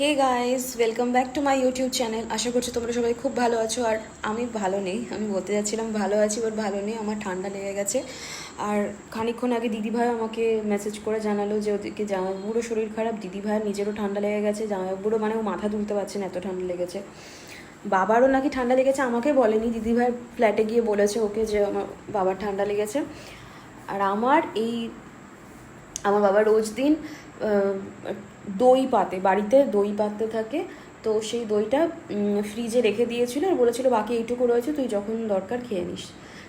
Hey guys welcome back to my YouTube channel আশা করছি তোমরা সবাই খুব ভালো আছো আর আমি ভালো নেই। আমি বলতে যাচ্ছিলাম ভালো আছি বাট ভালো নেই, আমার ঠান্ডা লেগে গেছে। আর খানিকক্ষণ আগে দিদিভাই আমাকে মেসেজ করে জানালো যে ওদেরকে জামাইবাবুরও শরীর খারাপ, দিদিভাইয়ের নিজেরও ঠান্ডা লেগে গেছে। জামাইবাবুরও মানে ও মাথা তুলতে পারছে না, এত ঠান্ডা লেগেছে। বাবারও নাকি ঠান্ডা লেগেছে, আমাকে বলেনি। দিদিভাই ফ্ল্যাটে গিয়ে বলেছে ওকে যে আমার বাবার ঠান্ডা লেগেছে। আর আমার এই আমার বাবা রোজ দিন দই পাতে, বাড়িতে দই পাতে থাকে। তো সেই দইটা ফ্রিজে রেখে দিয়েছিল আর বলেছিল, বাকি এইটুকু রয়েছে, তুই যখন দরকার খেয়ে নিস।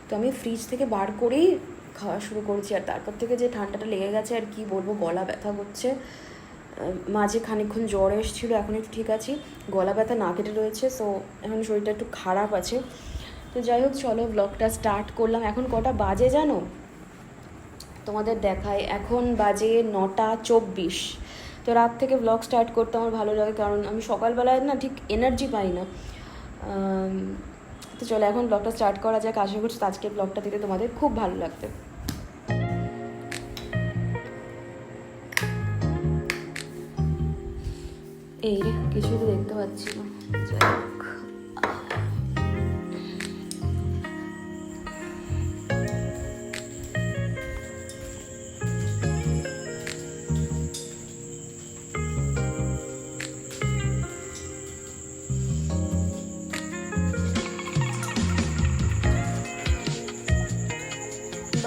তো আমি ফ্রিজ থেকে বার করেই খাওয়া শুরু করেছি আর তারপর থেকে যে ঠান্ডাটা লেগে গেছে আর কি বলব, গলা ব্যথা করছে মাঝে খানিকক্ষণ জ্বর এসেছিল, এখন একটু ঠিক আছি। গলা ব্যথা না কেটে রয়েছে সো এখন শরীরটা একটু খারাপ আছে। তো যাই হোক, চলো ব্লগটা স্টার্ট করলাম। এখন কটা বাজে জানো? তোমাদের দেখায়। এখন বাজে নটা চব্বিশ। তো রাত থেকে ব্লগ স্টার্ট করতে আমার ভালো লাগে কারণ আমি সকালবেলায় না ঠিক এনার্জি পাই না। তো চলো এখন ব্লগটা স্টার্ট করা যাক। আশা করছি আজকের ব্লগটা দিতে তোমাদের খুব ভালো লাগবে। এই কিছু তো দেখতে পাচ্ছি না।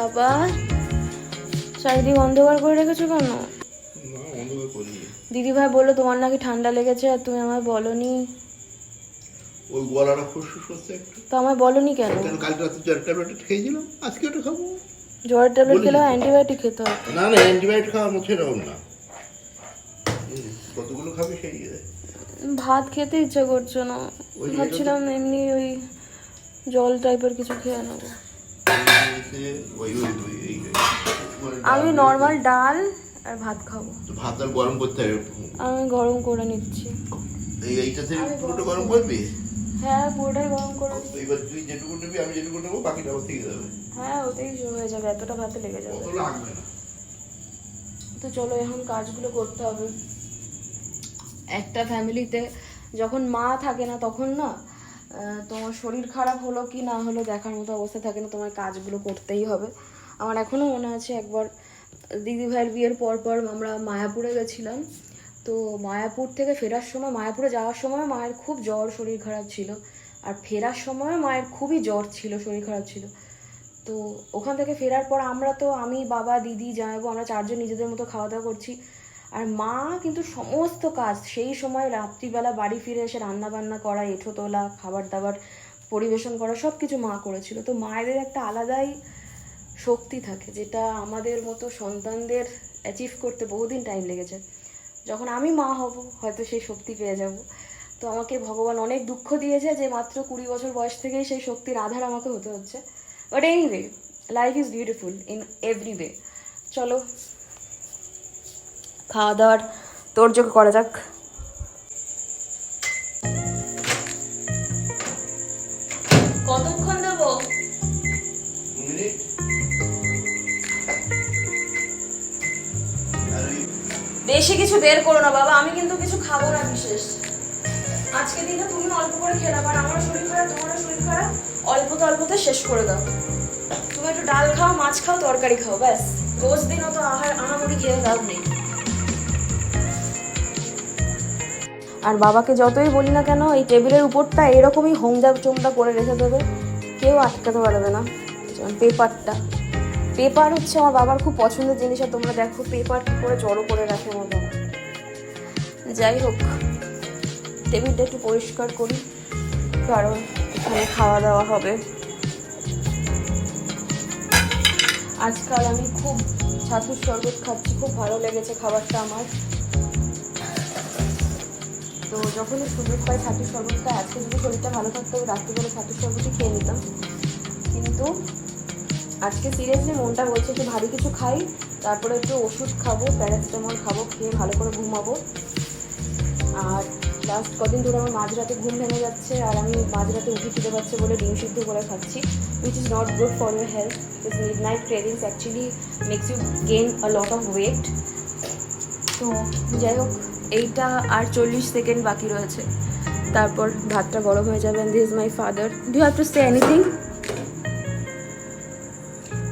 বাবা চারিদিক অন্ধকার করে রেখেছো কেন? দিদি ভাই বলল তোমার নাকি ঠান্ডা লেগেছে আর তুমি আমায় বলনি। ওই গলাটা একটু। তো আমায় বলনি কেন? কাল রাতে ট্যাবলেট খেয়েছিলাম আজকে ওটা খাব। জ্বরের ট্যাবলেট খেলে অ্যান্টিবায়োটিক খেতে হবে। না না অ্যান্টিবায়োটিক খাওয়ার মতো এরকম না। কতগুলো খাবি সেই ইয়ে। ভাত খেতে ইচ্ছা করছে না। ভাবছিলাম এমনি ওই জল টাইপের কিছু খেয়ে নেব। আমি নর্মাল ডাল আর ভাত খাব। ভাত আর গরম করতে হবে। আমি গরম করে নিচ্ছি। এই এইটা থেকে পুরোটা গরম করবি? হ্যাঁ পুরোটাই গরম করে এবার তুই যেটুকু নিবি আমি যেটুকু নেব বাকিটা আমার থেকে যাবে। হ্যাঁ ওতেই হয়ে যাবে এতটা ভাতে লেগে যাবে। অত লাগবে না। তো চলো এখন কাজগুলো করতে হবে। একটা ফ্যামিলিতে যখন মা থাকে না তখন না তোমার শরীর খারাপ হলো কি না হলো দেখার মতো অবস্থা থাকে না, তোমার কাজগুলো করতেই হবে। আমার এখনও মনে আছে একবার, দিদি ভাইয়ের বিয়ের পর পর আমরা মায়াপুরে গেছিলাম। তো মায়াপুর থেকে ফেরার সময়, মায়াপুরে যাওয়ার সময় মায়ের খুব জ্বর, শরীর খারাপ ছিল। আর ফেরার সময় মায়ের খুবই জ্বর ছিল, শরীর খারাপ ছিল। তো ওখান থেকে ফেরার পর আমরা তো, আমি, বাবা, দিদি, জামাইবু, আমরা চারজন নিজেদের মতো খাওয়া দাওয়া করছি। আর মা কিন্তু সমস্ত কাজ, সেই সময় রাত্রিবেলা বাড়ি ফিরে এসে রান্না বান্না করা, এঁঠো তোলা, খাবার দাবার পরিবেশন করা সব কিছু মা করেছিল। তো মায়েদের একটা আলাদাই শক্তি থাকে, যেটা আমাদের মতো সন্তানদের অ্যাচিভ করতে বহুদিন টাইম লেগেছে। যখন আমি মা হব, হয়তো সেই শক্তি পেয়ে যাব। তো আমাকে ভগবান অনেক দুঃখ দিয়েছে যে মাত্র কুড়ি বছর বয়স থেকেই সেই শক্তির আধার আমাকে হতে হচ্ছে। But anyway life is beautiful in every way চলো খাওয়া দাওয়ার তোড়জোড় করা যাক। কতক্ষণ দেবো? আর বেশি কিছু বের করো না বাবা আমি কিন্তু কিছু খাব না বিশেষ। আজকে দিনে তুমি অল্প করে খেয়ে নাও, কারণ আমারও শরীর খারাপ তোমারও শরীর খারাপ। অল্পতে অল্পতে শেষ করে দাও। তুমি একটু ডাল খাও মাছ খাও তরকারি খাও ব্যাস। রোজ দিন অত আহার আহামরি খেয়ে লাভ নেই। আর বাবাকে যতই বলি না কেন, এই টেবিলের উপরটা এরকমই হোমদা চোমদা করে রেখে দেবে। কেউ আটকাতে পারবে না। পেপারটা। পেপার হচ্ছে আমার বাবার খুব পছন্দের জিনিস, আর তোমরা দেখো পেপার কি করে জড়ো করে রাখে বাবা। যাই হোক, টেবিলটা একটু পরিষ্কার করি, কারণ এখানে খাওয়া দাওয়া হবে। আজকাল আমি খুব ছাতুর শরবত খাচ্ছি, খুব ভালো লেগেছে খাবারটা আমার। যখনই সুযোগ পাই ছাতুর শরবতটা আজকে যদি শরীরটা ভালো থাকতো, আমি রাত্রিবেলা ছাতুর শরবতই খেয়ে নিতাম। কিন্তু আজকে সিরিয়াসলি মনটা বলছে একটু ভারী কিছু খাই, তারপরে একটু ওষুধ খাব, প্যারাসিটামল খাব, খেয়ে ভালো করে ঘুমাবো। আর লাস্ট কদিন ধরে আমার মাঝরাতে ঘুম ভেঙে যাচ্ছে, আর আমি মাঝরাতে উঠে খেতে পাচ্ছে বলে ডিম সিদ্ধ করে খাচ্ছি which is not good for your health because mid night cravings actually makes you gain a lot of weight তো যাই হোক এইটা আর চল্লিশ সেকেন্ড বাকি রয়েছে। তারপর ভাতটা বড় হয়ে যাবে this my father do have to say anything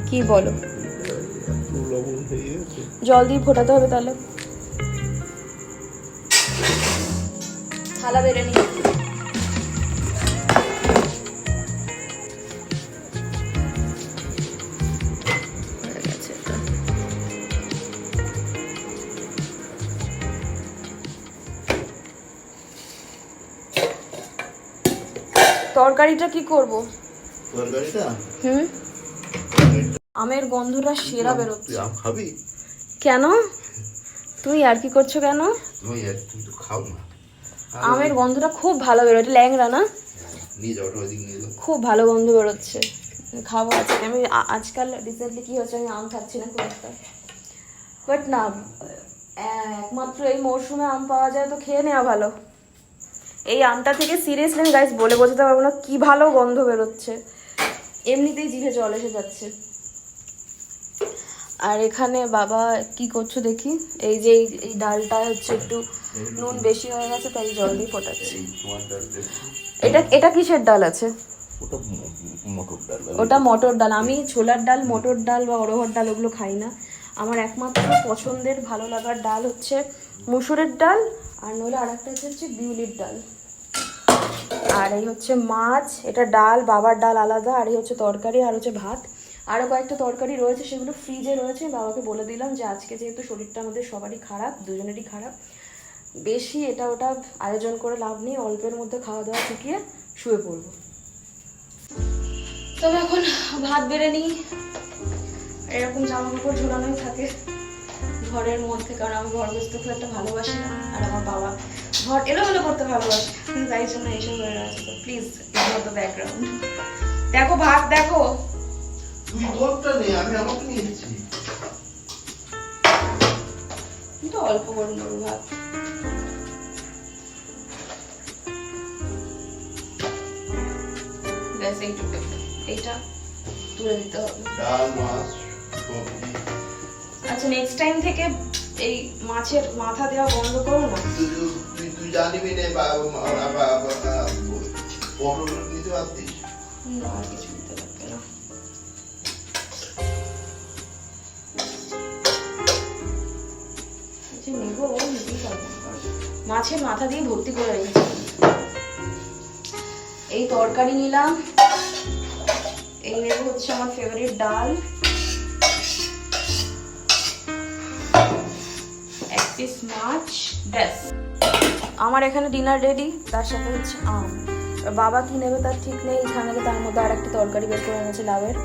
কি বলো? জল দিয়ে ফোটাতে হবে তাহলে। থালা বেড়ে নি তরকারিটা কি করব? তরকারিটা? হুম? আমের গন্ধটা সেরা বেরোচ্ছে। আম খাবি? কেন? তুই আর কি করছ কেন? তুই তুই তো খাও না। আমের গন্ধটা খুব ভালো বেরোচ্ছে ল্যাংরা না? নিয়ে যাও নিয়ে যাও। খুব ভালো গন্ধ বেরোচ্ছে। খাব আজকে আমি আজকাল রিসেন্টলি কি হচ্ছে আমি আম খাচ্ছি না খুব একটা। বাট না একমাত্র এই মরশুমে আম পাওয়া যায় তো খেয়ে নেওয়া ভালো। এই আমটা থেকে সিরিয়াসলি আমি গাইস বলে বোঝাতে পারব না কি ভালো গন্ধ বেরোচ্ছে। এমনিতেই জিভে জল এসে যাচ্ছে। আর এখানে বাবা কি করছ দেখি? এই যে এই- ডালটা হচ্ছে একটু নুন বেশি হয়ে গেছে তাই জল দিয়ে ফোটাচ্ছি। এটা এটা কিসের ডাল আছে? ওটা মটর ডাল। ওটা মটর ডাল। আমি ছোলার ডাল মটর ডাল বা অরহর ডাল ওগুলো খাই না। আমার একমাত্র পছন্দের ভালো লাগার ডাল হচ্ছে মুসুরের ডাল আর নইলে আর একটা হচ্ছে বিউলির ডাল। আর এই হচ্ছে মাছ এটা ডাল বাবার ডাল আলাদা আর এই হচ্ছে তরকারি আর হচ্ছে ভাত। আরও কয়েকটা তরকারি রয়েছে সেগুলো ফ্রিজে রয়েছে। বাবাকে বলে দিলাম যে আজকে যেহেতু শরীরটা আমাদের সবারই খারাপ দুজনেরই খারাপ বেশি এটা ওটা আয়োজন করে লাভ নেই অল্পের মধ্যে খাওয়া দাওয়া শিখিয়ে শুয়ে পড়ব। তবে এখন ভাত বেড়ে নিই। এরকম জামা কাপড় ঝোলানোই থাকে ঘরের মধ্যে কারণ আমি ঘর বসতে খুব একটা ভালোবাসি না আর আমার বাবা ঘর এলোমেলো করতে ভালোবাসে। তাই জন্য এইসব হয়ে গেছে প্লিজ ইগনোর দ্য ব্যাকগ্রাউন্ড দেখো ভাত দেখো। তোরটা নেই আমি আমাকে নিয়ে এসেছি। কিন্তু অল্প করে নেব ভাত। ব্যাস এইটুকু। এইটা তুলে দিতে হবে। ডাল মাছ আচ্ছা নেক্সট টাইম থেকে এই মাছের মাথা দেওয়া বন্ধ করো না। তুই জানিবি না বা বা- বা- বা- নিতে পারতিস? না আর কিছু দিতে লাগবে না। নেব, নিতেই পারব মাছের মাথা দিয়ে ভর্তি করে রেখেছি। এই তরকারি নিলাম। এই নেব হচ্ছে আমার ফেভারিট ডাল। মাছ, ব্যাস। আমার এখানে ডিনার রেডি তার সাথে হচ্ছে আম। বাবা কি নেবে তার ঠিক নেই এখানে তার মধ্যে আর একটা তরকারি বের করে এনেছে লাভের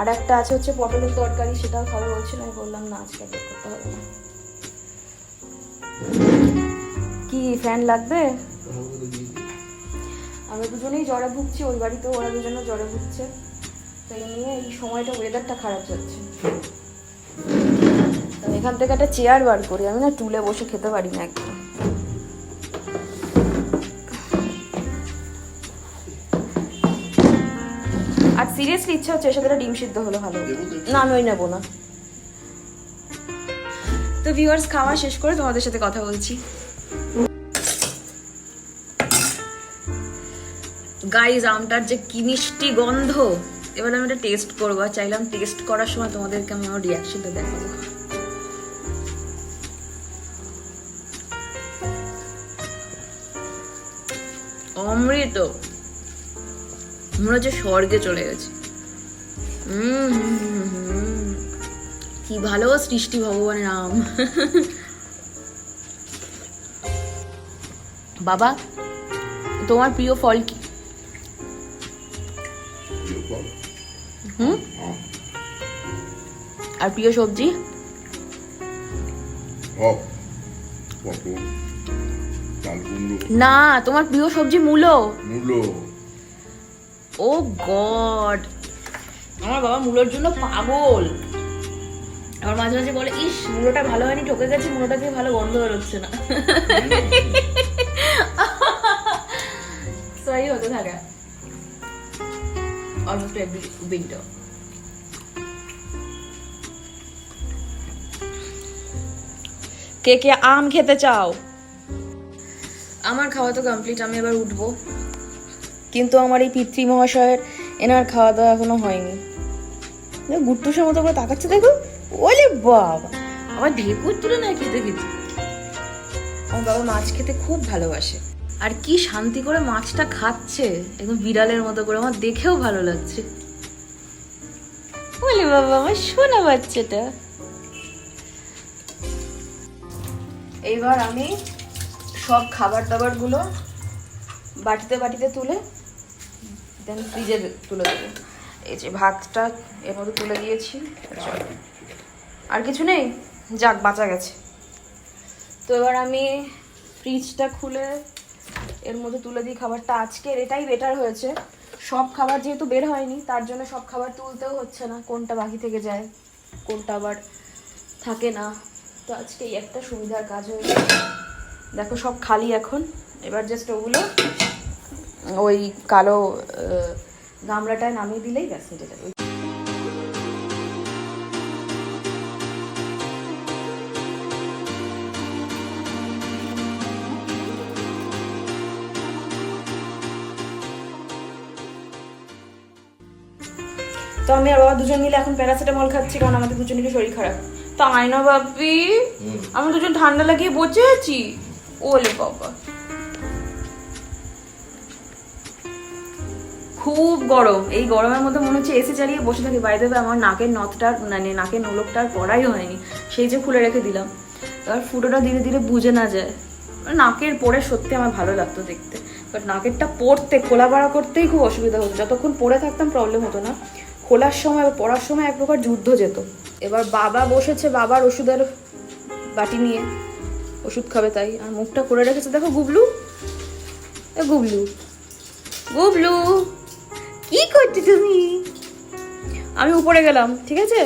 আর একটা আছে হচ্ছে পটলের তরকারি, সেটাও খাবে বলছিল, আমি বললাম, না আজকে বের করতে হবে না। কি ফ্যান লাগবে? আমরা দুজনেই জ্বরে ভুগছি, ওই বাড়িতেও ওরা দুজনে জ্বরে ভুগছে। তাই নিয়ে এই সময়টা ওয়েদারটা খারাপ যাচ্ছে। এখান থেকে একটা চেয়ার বার করি। আমি না টুলে বসে খেতে পারি না একদম। আর সিরিয়াসলি ইচ্ছা হচ্ছে এর সাথে ডিম সিদ্ধ হলে ভালো না আমি ওই নেব না। তো ভিউয়ার্স খাওয়া শেষ করে তোমাদের সাথে কথা বলছি। গাইজ আমটার যে কি মিষ্টি গন্ধ। এবার আমি এটা টেস্ট করব আর চাইলাম টেস্ট করার সময় তোমাদেরকে আমি আমার রিয়াকশনটা দেখাবো। অমৃত। মনে হচ্ছে স্বর্গে চলে গেছে। কি ভালো সৃষ্টি ভগবানের নাম। বাবা তোমার প্রিয় ফল কি? হুম? আর প্রিয় সবজি? হক কুমড়ো না তোমার প্রিয় সবজি মূলো। মূলো। Oh God. আমার বাবা মূলোর জন্য পাগল। আমার মাঝে মাঝে বলে ইস মূলোটা ভালো হয়নি ঠকে গেছে মূলোটা দিয়ে ভালো গন্ধ বেরোচ্ছে না। সরি হতে থাকে। অলমোস্ট এভরি উইন্টার কে কে আম খেতে চাও? আমার খাওয়া তো কমপ্লিট আমি এবার উঠবো। কিন্তু আমার এই পিতৃ মহাশয়ের এনার খাওয়া দাওয়া এখনও হয়নি। দেখো, গুট্টুসের মতো করে তাকাচ্ছে দেখো। ওলে বাবা। আমার ঢেকুর তুলে না খেতে খেতে। আমার বাবা মাছ খেতে খুব ভালোবাসে। আর কি শান্তি করে মাছটা খাচ্ছে একদম বিড়ালের মতো করে। আমার দেখেও ভালো লাগছে। বলে বাবা আমার শোনা বাচ্চাটা। এইবার আমি সব খাবার দাবারগুলো বাটিতে বাটিতে তুলে দেন ফ্রিজে তুলে দেবো। এই যে ভাতটা এর মধ্যে তুলে দিয়েছি আর কিছু নেই? যাক, বাঁচা গেছে। তো এবার আমি ফ্রিজটা খুলে এর মধ্যে তুলে দিই খাবারটা। আজকের এটাই বেটার হয়েছে। সব খাবার যেহেতু বের হয়নি, তার জন্য সব খাবার তুলতেও হচ্ছে না, কোনটা বাকি থেকে যায়, কোনটা আবার থাকে না। তো আজকে এই একটা সুবিধার কাজ হয়েছে। দেখো সব খালি এখন। এবার জাস্ট ওগুলো ওই কালো গামলাটায় নামিয়ে দিলেই ব্যাস হয়ে যাবে। তো আমি আর বাবা দুজন মিলে এখন প্যারাসিটামল খাচ্ছি কারণ আমাদের দুজনেরই শরীর খারাপ। তো না বাপি। আমরা দুজন ঠান্ডা লাগিয়ে বসে আছি। ওলে বাবা খুব গরম। এই গরমের মধ্যে মনে হচ্ছে এসি চালিয়ে বসে থাকি। বাইরে আমার নাকের নথটা মানে নাকের নোলকটা আর পড়াই হয়নি। সেই যে খুলে রেখে দিলাম। এবার ফুটোটা ধীরে ধীরে বুঝে না যায়। মানে নাকের পরে সত্যি আমার ভালো লাগতো দেখতে। বাট নাকেরটা পড়তে খোলা বাড়া করতেই খুব অসুবিধা হতো। যতক্ষণ পড়ে থাকতাম প্রবলেম হতো না। খোলার সময় পড়ার সময় এক প্রকার যুদ্ধ যেত। এবার বাবা বসেছে বাবার ওষুধের বাটি নিয়ে। ওষুধ খাবে তাই। আর মুখটা করে রেখেছে, দেখো গুবলু। গুবলু। গুবলু, কি করছ তুমি? আমি উপরে গেলাম, ঠিক আছে?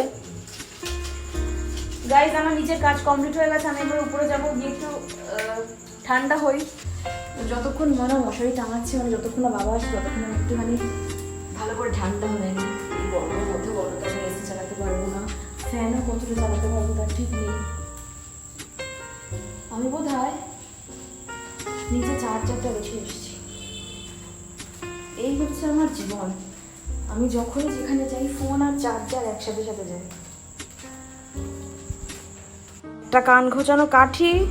গাইজ আমার নিজের কাজ কমপ্লিট হয়ে গেছে, আমি এবার উপরে যাব, গিয়ে একটু ঠান্ডা হই। যতক্ষণ মনে মশারি টাঙাচ্ছে মানে যতক্ষণ না বাবা আসবে, ততক্ষণ আমি একটুখানি ভালো করে ঠান্ডা হয়ে নিই। গরমের মধ্যে গরমে আমি এসি চালাতে পারব না। ফ্যানও কতটা চালাতে পারব তার ঠিক নেই। আমি বোধ হয় নিচে চার্জারটা রেখে এসেছি। এই হচ্ছে আমার জীবন। আমি যখনই যেখানে যাই ফোন আর চার্জার একসাথে সাথে যাই। একটা কান ঘোচানো কাঠি,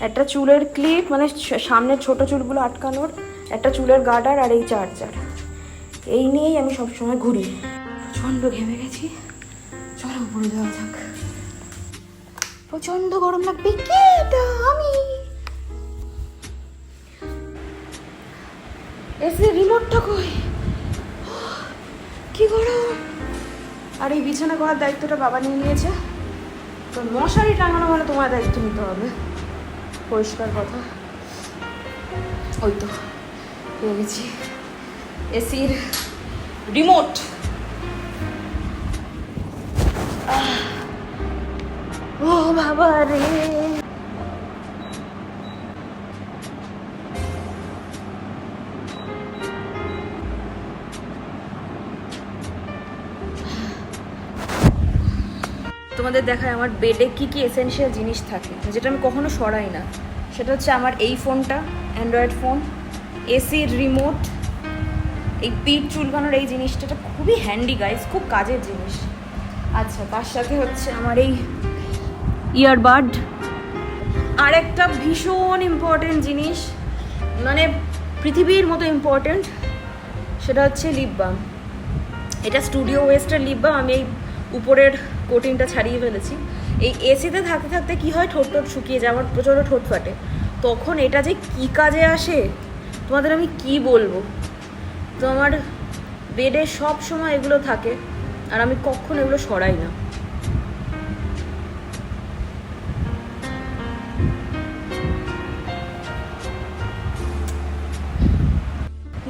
একটা চুলের ক্লিপ মানে সামনের ছোট চুলগুলো আটকানোর, একটা চুলের গার্ডার আর এই চার্জার এই নিয়েই আমি সবসময় ঘুরি। প্রচণ্ড ঘেমে গেছি। চলো উপরে যাওয়া যাক। প্রচণ্ড গরম লাগবে। কে এটা? আমি। এসে রিমোটটা কই? কি গরম আর এই বিছানা করার দায়িত্বটা বাবা নিয়ে নিয়েছে। তো মশারি টাঙানো মানে তোমার দায়িত্ব নিতে হবে। পরিষ্কার কথা। ওই তো, পেয়ে এসির রিমোট। ও বাবা রে। তোমাদের দেখায় আমার বেডে কি কি এসেনশিয়াল জিনিস থাকে, যেটা আমি কখনো সরাই না। সেটা হচ্ছে আমার এই ফোনটা অ্যান্ড্রয়েড ফোন এসির রিমোট এই পিঠ চুলকানোর এই জিনিসটা এটা খুবই হ্যান্ডি গাইস খুব কাজের জিনিস। আচ্ছা তার সাথে হচ্ছে আমার এই ইয়ারবাড আর একটা ভীষণ ইম্পর্টেন্ট জিনিস মানে পৃথিবীর মতো ইম্পর্টেন্ট সেটা হচ্ছে লিপ বাম এটা স্টুডিও ওয়েস্টের লিপ বাম আমি এই উপরের কোটিংটা ছাড়িয়ে ফেলেছি। এই এসিতে থাকতে থাকতে কি হয়, ঠোঁট ঠোঁট শুকিয়ে যায়, আমার প্রচণ্ড ঠোঁট ফাটে। তখন এটা যে কি কাজে আসে, তোমাদের আমি কি বলব? তো আমার বেডে সব সময় এগুলো থাকে, আর আমি কখন এগুলো সরাই না।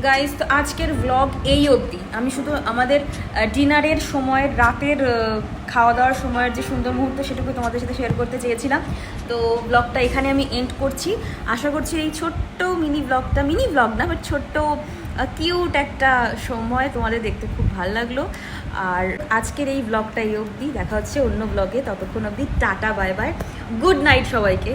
গাইস তো আজকের ব্লগ এই অবধি। আমি শুধু আমাদের ডিনারের সময় রাতের খাওয়া দাওয়ার সময়ের যে সুন্দর মুহূর্ত সেটুকু তোমাদের সাথে শেয়ার করতে চেয়েছিলাম। তো ব্লগটা এখানে আমি এন্ড করছি। আশা করছি এই ছোট্ট মিনি ব্লগটা মিনি ব্লগ না বাট ছোট্ট কিউট একটা সময় তোমাদের দেখতে খুব ভালো লাগল। আর আজকের এই ব্লগটা এই অবধি। দেখা হচ্ছে অন্য ব্লগে ততক্ষণ অবধি tata bye bye good night সবাইকে।